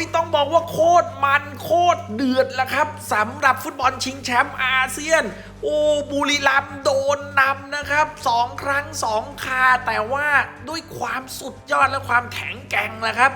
ยต้องบอกว่าโคตรมันโคตรเดือดแล้วครับสำหรับฟุตบอลชิงแชมป์อาเซียน โอ้บุรีรัมย์โดนนำนะครับสองครั้งสองคาแต่ว่าด้วยความสุดยอดและความแข็งแกร่งนะครับ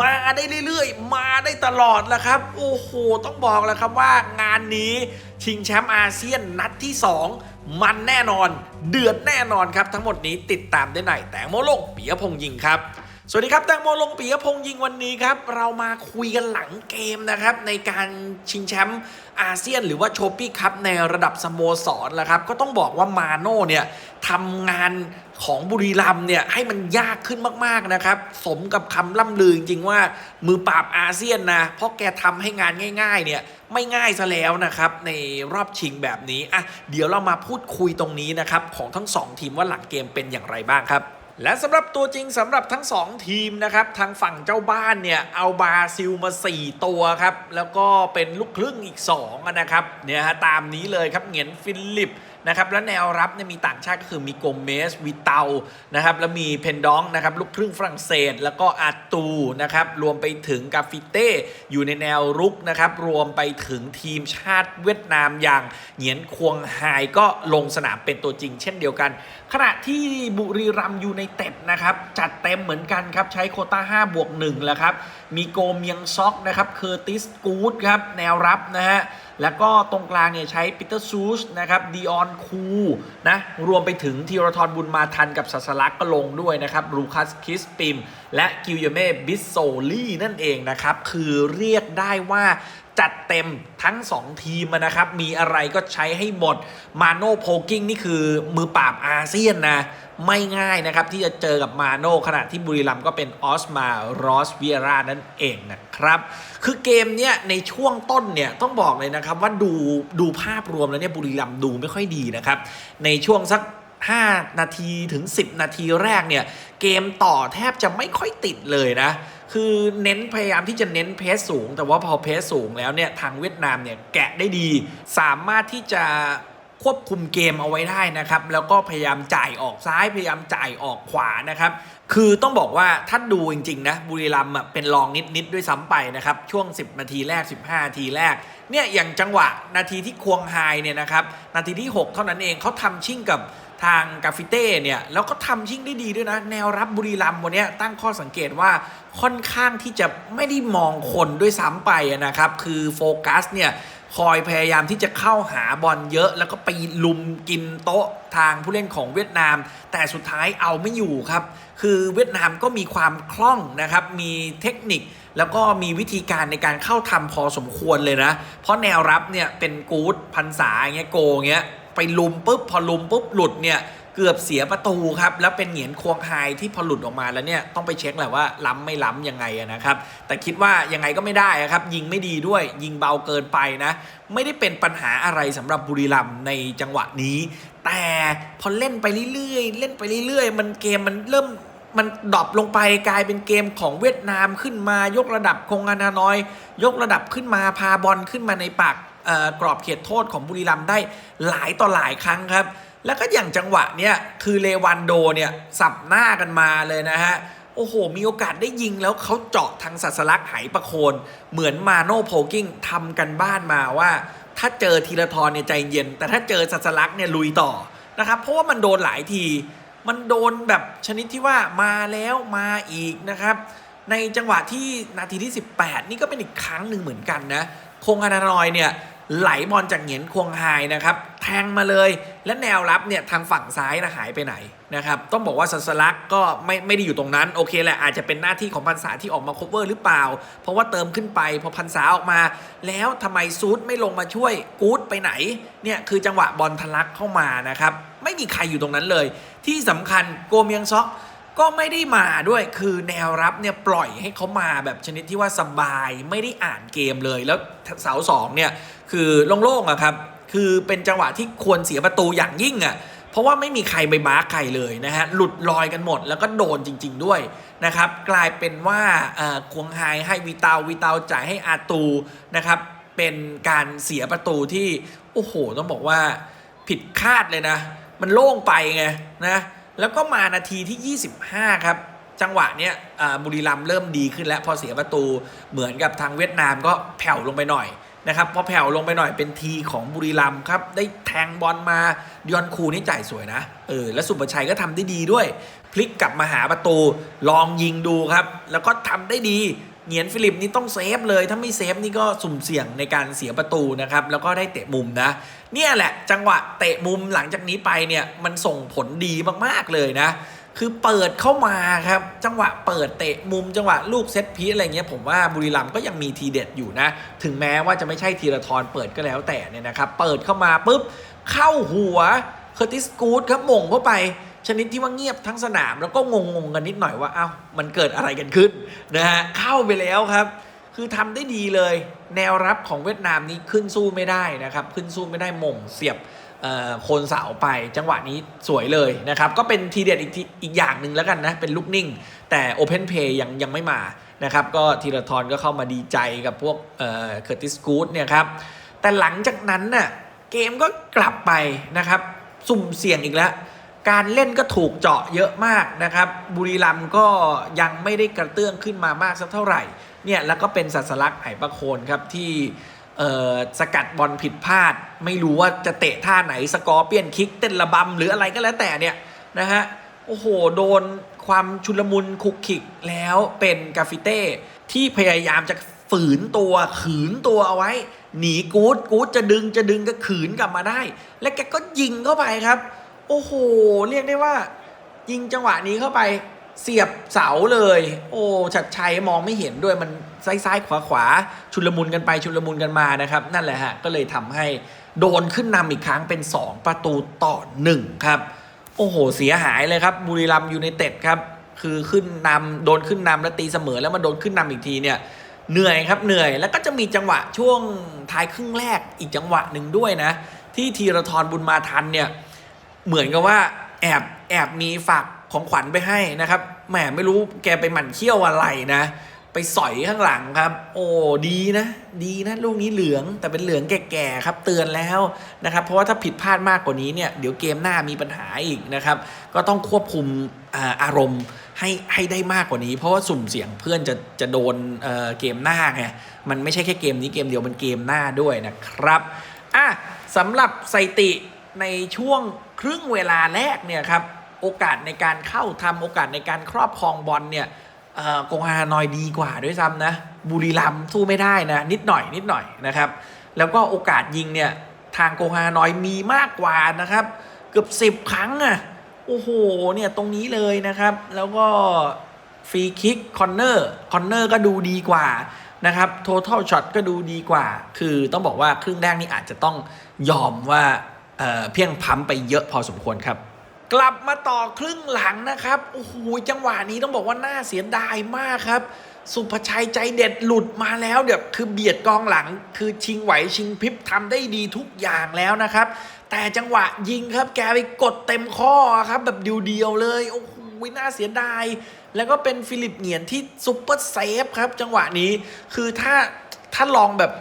มาได้เรื่อยๆ มาได้ตลอดแหละครับ โอ้โห ต้องบอกแล้วครับว่างานนี้ชิงแชมป์อาเซียนนัดที่ 2 มันแน่นอน เดือดแน่นอนครับ ทั้งหมดนี้ติดตามได้ในแตงโมโลกปิยพงษ์ยิงครับ สวัสดีครับแตงโมลงปิยพงษ์ยิงวันนี้ครับ เรามาคุยกันหลังเกมนะครับ ในการชิงแชมป์อาเซียน หรือว่าโชปี้คัพในระดับสโมสรแล้วครับ ก็ต้องบอกว่ามาโน่เนี่ยทำงานของบุรีรัมเนี่ยให้มันยากขึ้นมากๆนะครับ สมกับคำล่ำลือจริงๆว่ามือปราบอาเซียนนะเพราะแกทำให้งานง่าย ๆ เนี่ยไม่ง่ายซะแล้วนะครับ ในรอบชิงแบบนี้อะเดี๋ยวเรามาพูดคุยตรงนี้นะครับของทั้งสองทีมว่าหลังเกมเป็นอย่างไรบ้างครับ และสำหรับตัวจริงสำหรับทั้ง 2 ทีมนะครับ ทางฝั่งเจ้าบ้านเนี่ย เอาบราซิลมา 4 ตัวครับ แล้วก็เป็นลูกครึ่งอีก 2 นะครับเนี่ยฮะตามนี้เลยครับเหงียนฟิลิป นะครับและแนวรับเนี่ยมีต่างชาติก็คือมีโกเมสวิเตานะครับแล้วมีเพนดองนะครับลูกครึ่งฝรั่งเศส แล้วก็อาตูนะครับรวมไปถึงกาฟิเต้อยู่ในแนวรุกนะครับรวมไปถึงทีมชาติเวียดนามอย่างเหงียนควงไฮก็ลงสนามเป็นตัวจริง เช่นเดียวกัน ขณะที่บุรีรัมย์ยูไนเต็ดนะครับจัดเต็มเหมือนกันครับใช้โคต้า5บวก1แล้วครับมีโกเมียงซ็อกนะครับเคอร์ติสกูดครับแนวรับนะฮะ แล้วก็ตรงกลางเนี่ยใช้ปีเตอร์ซูสนะครับดีออนคูนะรวมไปถึงทีรทรบุญมาทันกับสัสลักก็ลงด้วยนะครับลูคัสคิสปิม และกิลเยเม่บิสโซลี่นั่นเองนะครับ คือเรียกได้ว่า จัดเต็มทั้ง 2 ทีมนะครับ มีอะไรก็ใช้ให้หมดมาโน่โพกิ้งนี่คือมือปราบอาเซียนนะ ไม่ง่ายนะครับ ที่จะเจอกับมาโน่ขณะที่บุรีรัมย์ก็เป็นออสมารอสเวียรานั่นเองนะครับ คือเกมเนี้ยในช่วงต้นเนี่ยต้องบอกเลยนะครับว่าดูดูภาพรวมแล้วเนี่ยบุรีรัมย์ดูไม่ค่อยดีนะครับ ในช่วงสัก5 นาทีถึง 10 นาทีแรกเนี่ย เกมต่อแทบจะไม่ค่อยติดเลยนะ คือเน้นพยายามที่จะเน้นเพสสูง แต่ว่าพอเพสสูงแล้วเนี่ยทางเวียดนามเนี่ยแกะได้ดี สามารถที่จะควบคุมเกมเอาไว้ได้นะครับ แล้วก็พยายามจ่ายออกซ้ายพยายามจ่ายออกขวานะครับ คือต้องบอกว่าถ้าดูจริงๆนะบุรีรัมย์อะเป็นรองนิดๆด้วยซ้ำไปนะครับ ช่วง 10 นาทีแรก 15 นาทีแรกเนี่ยอย่างจังหวะนาทีที่ควงไฮเนี่ยนะครับ นาทีที่ 6 เท่านั้นเองเขาทำชิ่งกับ ทางกาฟิเต้เนี่ยแล้วก็ทำชิ่งได้ดีด้วยนะ แนวรับบุรีรัมย์วันนี้ตั้งข้อสังเกตว่าค่อนข้างที่จะไม่ได้มองคนด้วยซ้ำไปนะครับ คือโฟกัสเนี่ยคอยพยายามที่จะเข้าหาบอลเยอะ แล้วก็ไปลุมกินโต๊ะทางผู้เล่นของเวียดนาม แต่สุดท้ายเอาไม่อยู่ครับ คือเวียดนามก็มีความคล่องนะครับ มีเทคนิคแล้วก็มีวิธีการในการเข้าทำพอสมควรเลยนะ เพราะแนวรับเนี่ยเป็นกู๊ดพันษาอย่างเงี้ยโกงเงี้ย ไปลุมปุ๊บพอลุมปุ๊บหลุดเนี่ยเกือบเสียประตูครับ แล้วเป็นเหงียนควงไฮที่พอหลุดออกมาแล้วเนี่ยต้องไปเช็คแหละว่าล้ำไม่ล้ำยังไงนะครับ แต่คิดว่ายังไงก็ไม่ได้ครับ ยิงไม่ดีด้วย ยิงเบาเกินไปนะ ไม่ได้เป็นปัญหาอะไรสำหรับบุรีรัมย์ในจังหวะนี้ แต่พอเล่นไปเรื่อยๆเล่นไปเรื่อยๆ มันเกมมันเริ่มมันดรอปลงไปกลายเป็นเกมของเวียดนามขึ้นมายกระดับคงอานาน้อย ยกระดับขึ้นมาพาบอลขึ้นมาในปาก กรอบเขตโทษของบุรีรัมย์ได้หลายต่อหลายครั้งครับ แล้วก็อย่างจังหวะเนี้ยคือเลวันโดเนี่ยสับหน้ากันมาเลยนะฮะโอ้โห มีโอกาสได้ยิงแล้วเขาเจาะทางสัสลักไหประโคน เหมือนมาโนโพกิ้งทำกันบ้านมาว่า ถ้าเจอธีรทรเนี่ยใจเย็น แต่ถ้าเจอสัสลักเนี่ยลุยต่อนะครับ เพราะว่ามันโดนหลายที มันโดนแบบชนิดที่ว่ามาแล้วมาอีกนะครับ ในจังหวะที่นาทีที่ 18 นี่ก็เป็นอีกครั้งหนึ่งเหมือนกันนะ คงอานานอยเนี่ย ไหลบอลจากเหงียนควงไฮนะครับแทงมาเลยและแนวรับเนี่ยทางฝั่งซ้ายนะหายไปไหนนะครับต้องบอกว่าสัสลักก็ไม่ไม่ได้อยู่ตรงนั้นโอเคแหละอาจจะเป็นหน้าที่ของพันษาที่ออกมา cover หรือเปล่า เพราะว่าเติมขึ้นไปพอพันษาออกมา แล้วทำไมซูดไม่ลงมาช่วยกู๊ดไปไหนเนี่ยคือจังหวะบอลทะลักเข้ามานะครับไม่มีใครอยู่ตรงนั้นเลย ที่สำคัญโกเมียงซอกก็ไม่ได้มาด้วยคือแนวรับเนี่ยปล่อยให้เขามาแบบชนิดที่ว่าสบายไม่ได้อ่านเกมเลย แล้วเสาสองเนี่ย คือโล่งๆอะครับ คือเป็นจังหวะที่ควรเสียประตูอย่างยิ่งอะเพราะว่าไม่มีใครไปมาร์คใครเลยนะฮะ หลุดลอยกันหมดแล้วก็โดนจริง ๆด้วยนะครับ กลายเป็นว่าควงไฮให้วีเตาวีเตาจ่ายให้อาตูนะครับ เป็นการเสียประตูที่ โอ้โห ต้องบอกว่าผิดคาดเลยนะ มันโล่งไปไงนะ แล้วก็มานาทีที่ 25 ครับจังหวะเนี้ยบุรีรัมเริ่มดีขึ้นแล้วพอเสียประตูเหมือนกับทางเวียดนามก็แผ่วลงไปหน่อย นะครับพอแผ่วลงไปหน่อยเป็นทีของบุรีรัมครับ ได้แทงบอลมาดิอนคูนี่จ่ายสวยนะเออแล้วสุประชัยก็ทำได้ดีด้วย พลิกกลับมาหาประตู ลองยิงดูครับ แล้วก็ทำได้ดีเหงียนฟิลิปนี่ต้องเซฟเลย ถ้าไม่เซฟนี่ก็สุ่มเสี่ยงในการเสียประตูนะครับ แล้วก็ได้เตะมุมนะ เนี่ยแหละ จังหวะเตะมุมหลังจากนี้ไปเนี่ยมันส่งผลดีมากๆเลยนะ คือเปิดเข้ามาครับ จังหวะเปิดเตะมุมจังหวะลูกเซตพีอะไรเงี้ยผมว่าบุรีรัมย์ก็ยังมีทีเด็ดอยู่นะ ถึงแม้ว่าจะไม่ใช่ทีละทรเปิดก็แล้วแต่เนี่ยนะครับ เปิดเข้ามาปุ๊บ เข้าหัวเคอร์ติสกูดครับม่งเข้าไป ชนิดที่ว่าเงียบทั้งสนามแล้วก็งงๆกันนิดหน่อยว่าเอ้ามันเกิดอะไรกันขึ้นนะฮะเข้าไปแล้วครับ คือทำได้ดีเลย แนวรับของเวียดนามนี้ขึ้นสู้ไม่ได้นะครับ ขึ้นสู้ไม่ได้ม่งเสียบ โคนเสาไปจังหวะนี้สวยเลยนะครับ ก็เป็นทีเด็ดอีกทีอีกอย่างหนึ่งแล้วกันนะ เป็นลูกนิ่ง แต่ Open Play ยังยังไม่มานะครับ ก็ธีรทรก็เข้ามาดีใจกับพวกเอ่อเคอร์ติสกูดเนี่ยครับ แต่หลังจากนั้นน่ะเกมก็กลับไปนะครับ สุ่มเสี่ยงอีกแล้ว การเล่นก็ถูกเจาะเยอะมากนะครับ บุรีรัมย์ก็ยังไม่ได้กระเตื้องขึ้นมามากสักเท่าไหร่เนี่ยแล้วก็เป็นสัสลักษณ์ไหประโคนครับที่ สกัดบอลผิดพลาด ไม่รู้ว่าจะเตะท่าไหนสกอร์เปียนคิกเต้นระบำหรืออะไรก็แล้วแต่เนี่ยนะฮะโอ้โห โดนความชุลมุนคุกคิกแล้วเป็นกาฟิเต้ ที่พยายามจะฝืนตัวขืนตัวเอาไว้ หนีกู๊ดกู๊ดจะดึงจะดึงก็ขืนกลับมาได้ และแกก็ยิงเข้าไปครับ โอ้โห เรียกได้ว่า ยิงจังหวะนี้เข้าไป เสียบเสาเลย โอ้ชัดชัยมองไม่เห็นด้วยมันซ้ายซ้ายขวาขวาชุลมุนกันไปชุลมุนกันมานะครับ นั่นแหละฮะ ก็เลยทำให้โดนขึ้นนำอีกครั้งเป็น 2 ประตูต่อ 1 ครับ โอ้โห เสียหายเลยครับบุรีรัมยูไนเต็ดครับ คือขึ้นนำโดนขึ้นนำแล้วตีเสมอแล้วมาโดนขึ้นนำอีกทีเนี่ยเหนื่อยครับเหนื่อยแล้วก็จะมีจังหวะช่วงท้ายครึ่งแรกอีกจังหวะหนึ่งด้วยนะ ที่ธีรทรบุญมาทันเนี่ยเหมือนกับว่าแอบแอบมีฝาก ของขวัญไปให้นะครับแหมไม่รู้แกไปหมั่นเขี้ยวอะไรนะ ไปสอยข้างหลังครับ โอ้ดีนะ ดีนะลูกนี้เหลืองแต่เป็นเหลืองแก่ๆครับ เตือนแล้วนะครับเพราะว่าถ้าผิดพลาดมากกว่านี้เนี่ยเดี๋ยวเกมหน้ามีปัญหาอีกนะครับ ก็ต้องควบคุมอารมณ์ให้ให้ได้มากกว่านี้ เพราะว่าสุ่มเสี่ยงเพื่อนจะจะโดนเเกมหน้าไงมันไม่ใช่แค่เกมนี้เกมเดียวมันเกมหน้าด้วยนะครับอะสำหรับสถิติในช่วงครึ่งเวลาแรกเนี่ยครับ โอกาสในการเข้าทำโอกาสในการครอบครองบอลเนี่ยกงฮานอยดีกว่าด้วยซ้ำนะบุรีรัมย์สู้ไม่ได้นะนิดหน่อยนิดหน่อยนะครับ แล้วก็โอกาสยิงเนี่ยทางกงฮานอยมีมากกว่านะครับ เกือบ 10 ครั้งอะโอ้โหเนี่ยตรงนี้เลยนะครับ แล้วก็ฟรีคิกคอนเนอร์คอนเนอร์ก็ดูดีกว่านะครับ total shot ก็ดูดีกว่า คือต้องบอกว่าครึ่งแรกนี่อาจจะต้องยอมว่าเเพียงพั้มไปเยอะพอสมควรครับ กลับมาต่อครึ่งหลังนะครับ โอ้โห จังหวะนี้ต้องบอกว่าน่าเสียดายมากครับ สุภชัยใจเด็ดหลุดมาแล้วเดี๋ยวคือเบียดกองหลัง คือชิงไหวชิงพริบทำได้ดีทุกอย่างแล้วนะครับ แต่จังหวะยิงครับ แกไปกดเต็มข้อครับ แบบเดียวๆเลย โอ้โห น่าเสียดาย แล้วก็เป็นฟิลิปเหงียนที่ซุปเปอร์เซฟครับ จังหวะนี้ คือถ้า ถ้าลองแบบ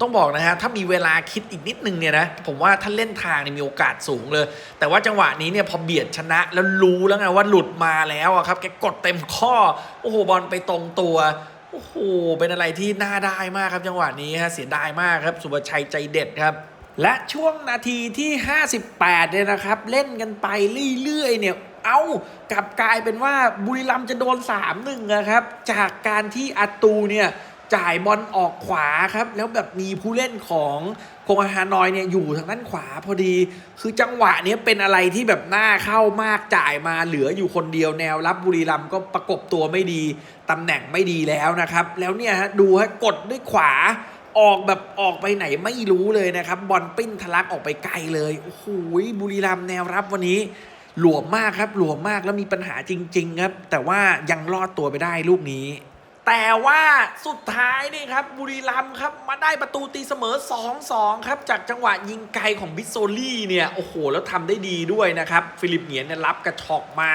ต้องบอกนะฮะ ถ้ามีเวลาคิดอีกนิดนึงเนี่ยนะ ผมว่าถ้าเล่นทางเนี่ยมีโอกาสสูงเลย แต่ว่าจังหวะนี้เนี่ยพอเบียดชนะแล้วรู้แล้วไงว่าหลุดมาแล้วอะครับ แกกดเต็มข้อ โอ้โห บอลไปตรงตัวโอ้โห เป็นอะไรที่น่าได้มากครับจังหวะนี้ฮะ เสียดายมากครับ สุภชัยใจเด็ดครับ และช่วงนาทีที่ 58 เนี่ยนะครับ เล่นกันไปเรื่อยๆ เนี่ย เอากลับกลายเป็นว่าบุรีรัมย์จะโดน 3-1 นะครับ จากการที่อาตูเนี่ย จ่ายบอลออกขวาครับ แล้วแบบมีผู้เล่นของโคงฮานอยเนี่ยอยู่ทางด้านขวาพอดี คือจังหวะเนี้ยเป็นอะไรที่แบบหน่าเข้ามากจ่ายมาเหลืออยู่คนเดียวแนวรับบุรีรัมก็ประกบตัวไม่ดี ตำแหน่งไม่ดีแล้วนะครับ แล้วเนี่ยฮะดูฮะกดด้วยขวาออกแบบออกไปไหนไม่รู้เลยนะครับ บอลปิ้นทะลักออกไปไกลเลยโอ้โหบุรีรัมแนวรับวันนี้ หลวมมากครับ หลวมมากแล้วมีปัญหาจริง ๆ ครับ แต่ว่ายังรอดตัวไปได้ลูกนี้ แต่ว่าสุดท้ายนี่ครับบุรีรัมย์ครับมาได้ประตูตีเสมอ 2-2 ครับ จากจังหวะยิงไกลของบิสโซลี่เนี่ย โอ้โห แล้วทำได้ดีด้วยนะครับ ฟิลิปเหงียนเนี่ยรับกระชอกมา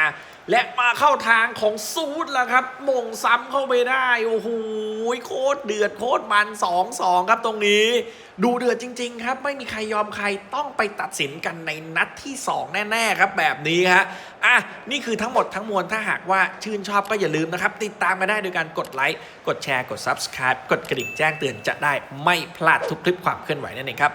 และมาเข้าทางของซูดแล้วครับมงซ้ำเข้าไปได้โอ้โหโคตรเดือดโคตรมัน2-2ครับตรงนี้ ดูเดือดจริง ๆ ครับ ไม่มีใครยอมใครต้องไปตัดสินกันในนัดที่ 2 แน่ ๆ ครับแบบนี้ฮะอะนี่คือทั้งหมดทั้งมวลถ้าหากว่าชื่นชอบก็อย่าลืมนะครับ ติดตามมาได้โดยการกดไลค์กดแชร์กด Subscribe กดกระดิ่งแจ้งเตือนจะได้ไม่พลาดทุกคลิปความเคลื่อนไหวนั่นเองครับ